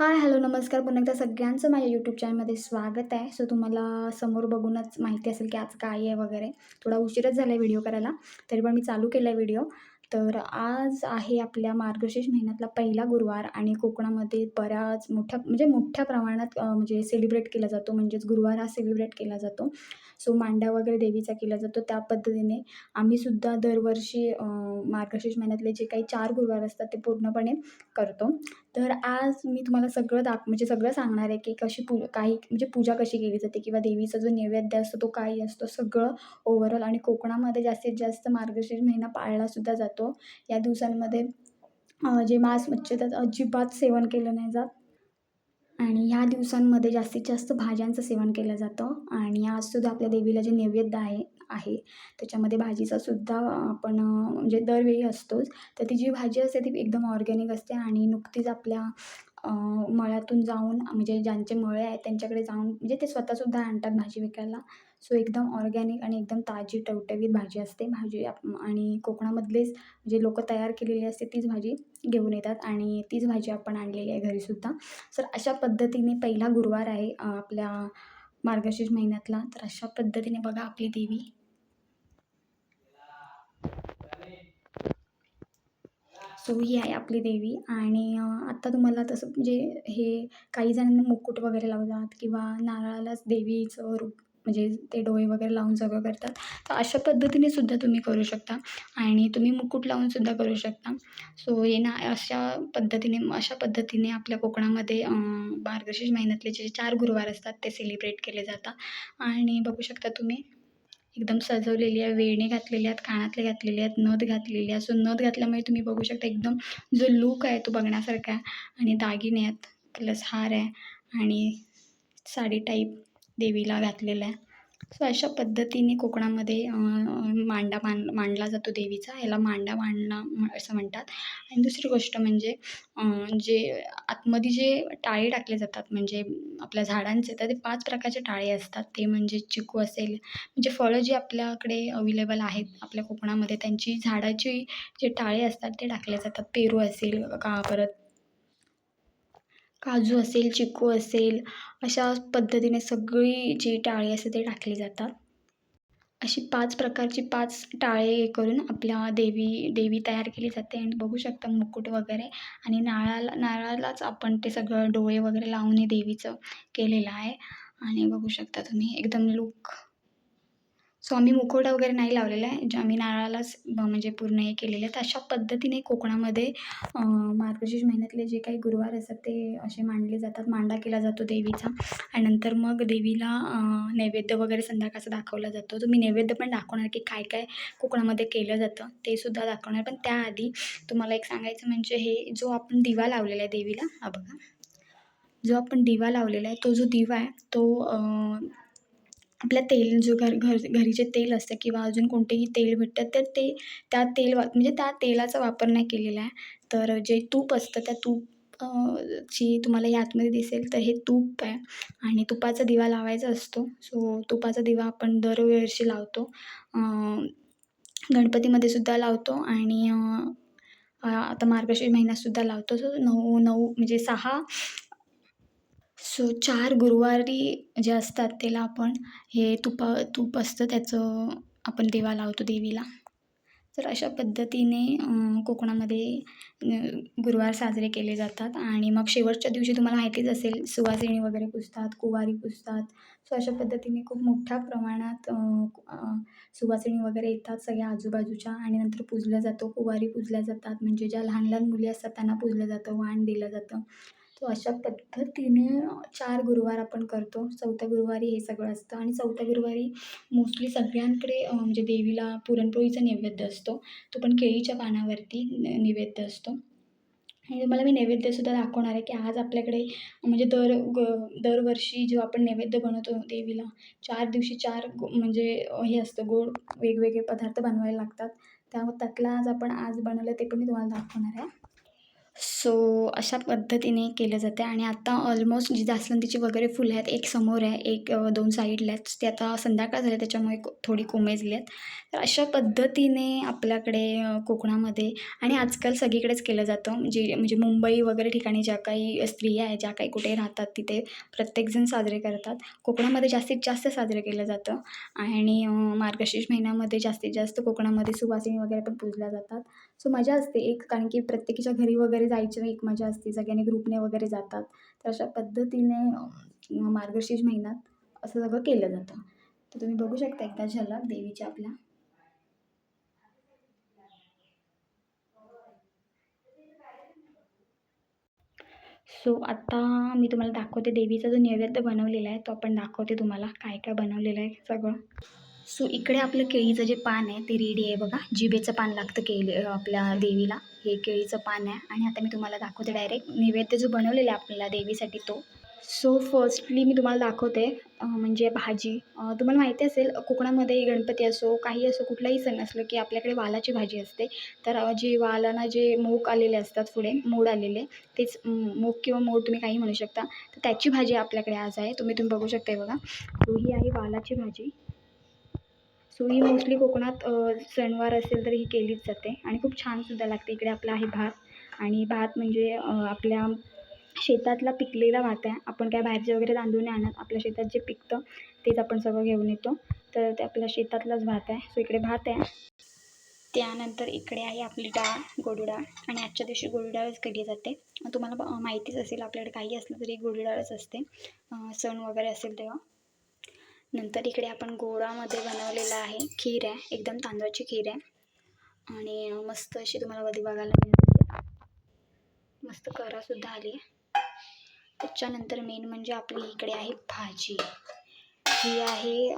Hi hello नमस्कार पुन्हा एकदा सगळ्यांचं माझ्या यूट्यूब चॅनलमध्ये स्वागत आहे. सो तुम्हाला समोर बघूनच माहिती असेल की आज काय आहे वगैरे. थोडा उशीरच झाला आहे व्हिडिओ करायला तरी पण मी चालू केला आहे व्हिडिओ तर आज आहे आपल्या मार्गशीर्ष महिन्यातला पहिला गुरुवार आणि कोकणामध्ये बऱ्याच मोठ्या म्हणजे मोठ्या प्रमाणात म्हणजे सेलिब्रेट केला जातो. म्हणजेच गुरुवार हा सेलिब्रेट केला जातो. सो मांडा वगैरे देवीचा केला जातो. त्या पद्धतीने आम्हीसुद्धा दरवर्षी मार्गशीर्ष महिन्यातले जे काही चार गुरुवार असतात ते पूर्णपणे करतो. तर आज मी तुम्हाला सगळं दाख म्हणजे सगळं सांगणार आहे की कशी पू काही म्हणजे पूजा कशी केली जाते किंवा देवीचा जो नैवेद्य असतो तो काही असतो सगळं ओव्हरऑल आणि कोकणामध्ये जास्तीत जास्त मार्गशीर्ष महिना पाळलासुद्धा जातो. या दिवसांमध्ये जे मांस मच्छी त्याचं अजिबात सेवन केलं नाही जात. आणि ह्या दिवसांमध्ये जास्तीत जास्त भाज्यांचं सेवन केलं जातं. आणि आजसुद्धा आपल्या देवीला जे नैवेद्य आहे आहे. त्याच्यामध्ये भाजीचा सुद्धा आपण म्हणजे दरवेळी असतोच. तर ती जी भाजी असते ती एकदम ऑर्गॅनिक असते आणि नुकतीच आपल्या मळ्यातून जाऊन म्हणजे ज्यांचे मळे आहेत त्यांच्याकडे जाऊन म्हणजे ते स्वतःसुद्धा आणतात भाजी विकायला. सो एकदम ऑर्गॅनिक आणि एकदम ताजी टवटवीत भाजी असते. भाजी आप आणि कोकणामधलेच जे लोकं तयार केलेली असते तीच भाजी घेऊन येतात आणि तीच भाजी आपण आणलेली आहे घरीसुद्धा सर अशा पद्धतीने पहिला गुरुवार आहे आपल्या मार्गशीर्ष महिन्यातला. तर अशा पद्धतीने बघा आपली देवी सो ही आहे आपली देवी आणि आत्ता तुम्हाला तसं म्हणजे हे काही जणांना मुकुट वगैरे लावतात किंवा नारळालाच देवीचं रूप म्हणजे ते डोळे वगैरे लावून सगळं करतात. तर अशा पद्धतीने सुद्धा तुम्ही करू शकता आणि तुम्ही मुकुट लावून सुद्धा करू शकता. सो हे ना अशा पद्धतीने अशा पद्धतीने आपल्या कोकणामध्ये मार्गशीर्ष महिन्यातले जे चार गुरुवार असतात ते सेलिब्रेट केले जातात. आणि बघू शकता तुम्ही एकदम सजवलेली आहे. वेणे घातलेली आहेत कानातले घातलेले आहेत नथ घातलेली आहे. सो नथ घातल्यामुळे तुम्ही बघू शकता एकदम जो लूक आहे तो बघण्यासारखा आहे. आणि दागिने आहेत प्लस हार आहे आणि साडी टाईप देवीला घातलेला आहे. सो अशा पद्धतीने कोकणामध्ये मांडा मान मांडला जातो देवीचा. याला मांडा मांडणं असं म्हणतात. आणि दुसरी गोष्ट म्हणजे जे आतमध्ये जे टाळे टाकले जातात म्हणजे आपल्या झाडांचे तर ते पाच प्रकारचे टाळे असतात. ते म्हणजे चिकू असेल म्हणजे फळं जी आपल्याकडे अवेलेबल आहेत आपल्या कोकणामध्ये त्यांची झाडाची जे टाळे असतात ते टाकले जातात. पेरू असेल का परत काजू असेल चिकू असेल अशा पद्धतीने सगळी जी टाळी असते ते टाकली जातात. अशी पाच प्रकारची पाच टाळे करून आपल्या देवी देवी तयार केली जाते. आणि बघू शकता मुकुट वगैरे आणि नारळाला नारळालाच आपण ते सगळं डोळे वगैरे लावून हे देवीचं केलेलं आहे. आणि बघू शकता तुम्ही एकदम लूक सो आम्ही मुखवटा वगैरे नाही लावलेला आहे. जे आम्ही नारळालाच ब- म्हणजे पूर्ण हे केलेलं आहे. तर अशा पद्धतीने कोकणामध्ये मार्गशीर्ष महिन्यातले जे काही गुरुवार असतात ते असे मांडले जातात. मांडा केला जातो देवीचा. आणि नंतर मग देवीला नैवेद्य वगैरे संध्याकाळचा दाखवला जातो. तर मी नैवेद्य पण दाखवणार की काय काय कोकणामध्ये केलं जातं ते सुद्धा दाखवणार. पण त्याआधी तुम्हाला एक सांगायचं म्हणजे हे जो आपण दिवा लावलेला आहे देवीला हा बघा. जो आपण दिवा लावलेला आहे तो जो दिवा आहे तो आपल्या तेल जो घर घर घरी जे तेल असतं किंवा अजून कोणतेही तेल भेटतं तर ते त्या तेल वा म्हणजे त्या तेलाचा वापर नाही केलेला आहे. तर जे तूप असतं त्या तूप ची तुम्हाला या आतमध्ये दिसेल तर हे तूप आहे. आणि तुपाचा दिवा लावायचा असतो. सो तुपाचा दिवा आपण दरवर्षी लावतो. गणपतीमध्ये सुद्धा लावतो आणि आता मार्गशीर्ष महिन्यातसुद्धा लावतो. सो नऊ नऊ म्हणजे सहा सो चार गुरुवारी जे असतात त्याला आपण हे तुपा तूप असतं त्याचं आपण देवा लावतो देवीला. तर अशा पद्धतीने कोकणामध्ये गुरुवार साजरे केले जातात. आणि मग शेवटच्या दिवशी तुम्हाला माहितीच असेल सुवासिनी वगैरे पुजतात कुवारी पुजतात सो अशा पद्धतीने खूप मोठ्या प्रमाणात सुवासिणी सुवासिनी वगैरे येतात सगळ्या आजूबाजूच्या. आणि नंतर पुजल्या जातो कुवारी पूजल्या जातात. म्हणजे ज्या लहान लहान मुली असतात त्यांना पूजलं जातं वाण दिलं जातं. तो अशा पद्धतीने चार गुरुवार आपण करतो. चौथ्या गुरुवारी हे सगळं असतं आणि चौथ्या गुरुवारी मोस्टली सगळ्यांकडे म्हणजे देवीला पुरणपोळीचा नैवेद्य असतो. तो पण केळीच्या पानावरती नैवेद्य असतो. आणि तुम्हाला मी नैवेद्यसुद्धा दाखवणार आहे की आज आपल्याकडे म्हणजे दर ग दरवर्षी जेव्हा आपण नैवेद्य बनवतो देवीला चार दिवशी चार म्हणजे हे असतं गोड वेगवेगळे पदार्थ बनवायला लागतात. त्यामुळे त्यातला आज आपण आज बनवलं ते पण मी तुम्हाला दाखवणार आहे. सो अशा पद्धतीने केलं जाते आणि आता ऑलमोस्ट जी जास्वंदीची वगैरे फुलं आहेत एक समोर आहे एक दोन साईडला आहेत. ते आता संध्याकाळ झाली त्याच्यामुळे थोडी कोमेजली आहेत. तर अशा पद्धतीने आपल्याकडे कोकणामध्ये आणि आजकाल सगळीकडेच केलं जातं. म्हणजे म्हणजे मुंबई वगैरे ठिकाणी ज्या काही स्त्रिया आहेत ज्या काही कुठे राहतात तिथे प्रत्येकजण साजरे करतात. कोकणामध्ये जास्तीत जास्त साजरे केलं जातं आणि मार्गशीर्ष महिन्यामध्ये जास्तीत जास्त कोकणामध्ये सुवासिनी वगैरे पण पूजल्या जातात. सो मजा असते. एक कारण की प्रत्येकीच्या घरी वगैरे जायची एक मजा असते. सगळ्यांनी ग्रुपने वगैरे जातात. तर अशा पद्धतीने मार्गशीर्ष महिन्यात असं सगळं केलं जातं. तर तुम्ही बघू शकता एकदा झलक देवीच्या आपल्या सो आता मी तुम्हाला दाखवते देवीचा जो नैवेद्य बनवलेला आहे तो आपण दाखवते तुम्हाला. काय काय बनवलेलं आहे सगळं. सो इकडे आपलं केळीचं जे पान आहे ते रेडी आहे बघा. जिभेचं पान लागतं केळी आपल्या देवीला. हे केळीचं पान आहे. आणि आता मी तुम्हाला दाखवते डायरेक्ट नैवेद्य जो बनवलेला आहे आपल्याला देवीसाठी तो. सो फर्स्टली मी तुम्हाला दाखवते म्हणजे भाजी. तुम्हाला माहिती असेल कोकणामध्ये गणपती असो काही असो कुठलाही सण असलं की आपल्याकडे वालाची भाजी असते. तर जे वालांना जे मूग आलेले असतात पुढे मोड आलेले तेच म, मूग किंवा मोड तुम्ही काही म्हणू शकता. तर त्याची भाजी आपल्याकडे आज आहे. तुम्ही तुम्ही बघू शकता बघा. तो ही आहे वालाची भाजी. सो ही मोस्टली कोकणात सणवार असेल तर ही केलीच जाते. आणि खूप छानसुद्धा लागते. इकडे आपला आहे भात. आणि भात म्हणजे आपल्या शेतातला पिकलेला भात आहे. आपण काय बाहेरचे वगैरे तांदूळ नाही आणत. आपल्या शेतात जे पिकतं तेच आपण सगळं घेऊन येतो. तर ते आपल्या शेतातलाच भात आहे. सो इकडे भात आहे. त्यानंतर इकडे आहे आपली डाळ गोडू डाळ. आणि आजच्या दिवशी गोडू डाळच केली जाते. तुम्हाला माहितीच असेल. आपल्याकडे काही असलं तरी गोडू डाळच असते. सण वगैरे असेल तेव्हा. नंतर इकडे आपण गोडामध्ये बनवलेलं आहे खीर आहे एकदम तांदळाची खीर आहे. आणि मस्त अशी तुम्हाला वधी बघायला मिळते. मस्त करासुद्धा आली. आहे त्याच्यानंतर मेन म्हणजे आपली इकडे आहे भाजी. ही आहे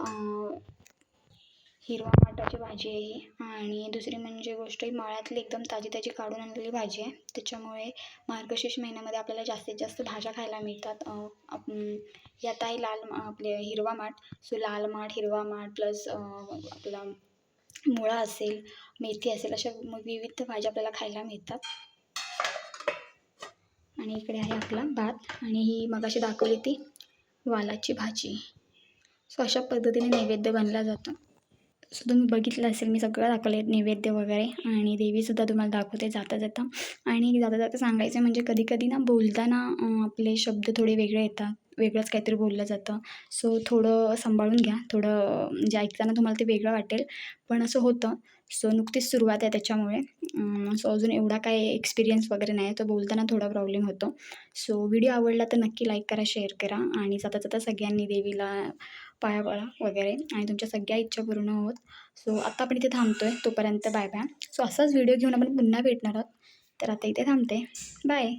हिरवा माटाची भाजी आहे ही. आणि दुसरी म्हणजे गोष्ट ही मळ्यातली एकदम ताजी ताजी काढून आणलेली भाजी आहे. त्याच्यामुळे मार्गशीर्ष महिन्यामध्ये आपल्याला जास्तीत जास्त भाज्या खायला मिळतात. आप- यात आहे लाल मा- आपले हिरवा माठ सो लाल माठ हिरवा माठ प्लस आपला मुळा असेल मेथी असेल अशा विविध भाज्या आपल्याला खायला मिळतात. आणि इकडे आहे आपला भात. आणि ही मगाशी दाखवली ती वालाची भाजी. सो अशा पद्धतीने नैवेद्य बनला जातो. सो तुम्ही बघितलं असेल मी सगळं दाखवलं आहे नैवेद्य वगैरे आणि देवीसुद्धा तुम्हाला दाखवते जाता जाता. आणि जाता जाता सांगायचं म्हणजे कधी कधी ना बोलताना आपले शब्द थोडे वेगळे येतात वेगळंच काहीतरी बोललं जातं. सो थोडं सांभाळून घ्या थोडं म्हणजे ऐकताना तुम्हाला ते वेगळं वाटेल. पण असं होतं सो नुकतीच सुरुवात आहे त्याच्यामुळे. सो अजून एवढा काय एक्सपिरियन्स वगैरे नाही तर बोलताना थोडा प्रॉब्लेम होतो. सो व्हिडिओ आवडला तर नक्की लाईक करा शेअर करा आणि जाता जाता सगळ्यांनी देवीला पाया पडा वगैरे आणि तुमच्या सगळ्या इच्छा पूर्ण होत. सो आता आपण इथे थांबतो आहे तोपर्यंत बाय बाय सो असाच व्हिडिओ घेऊन आपण पुन्हा भेटणार आहोत. तर आता इथे थांबते. बाय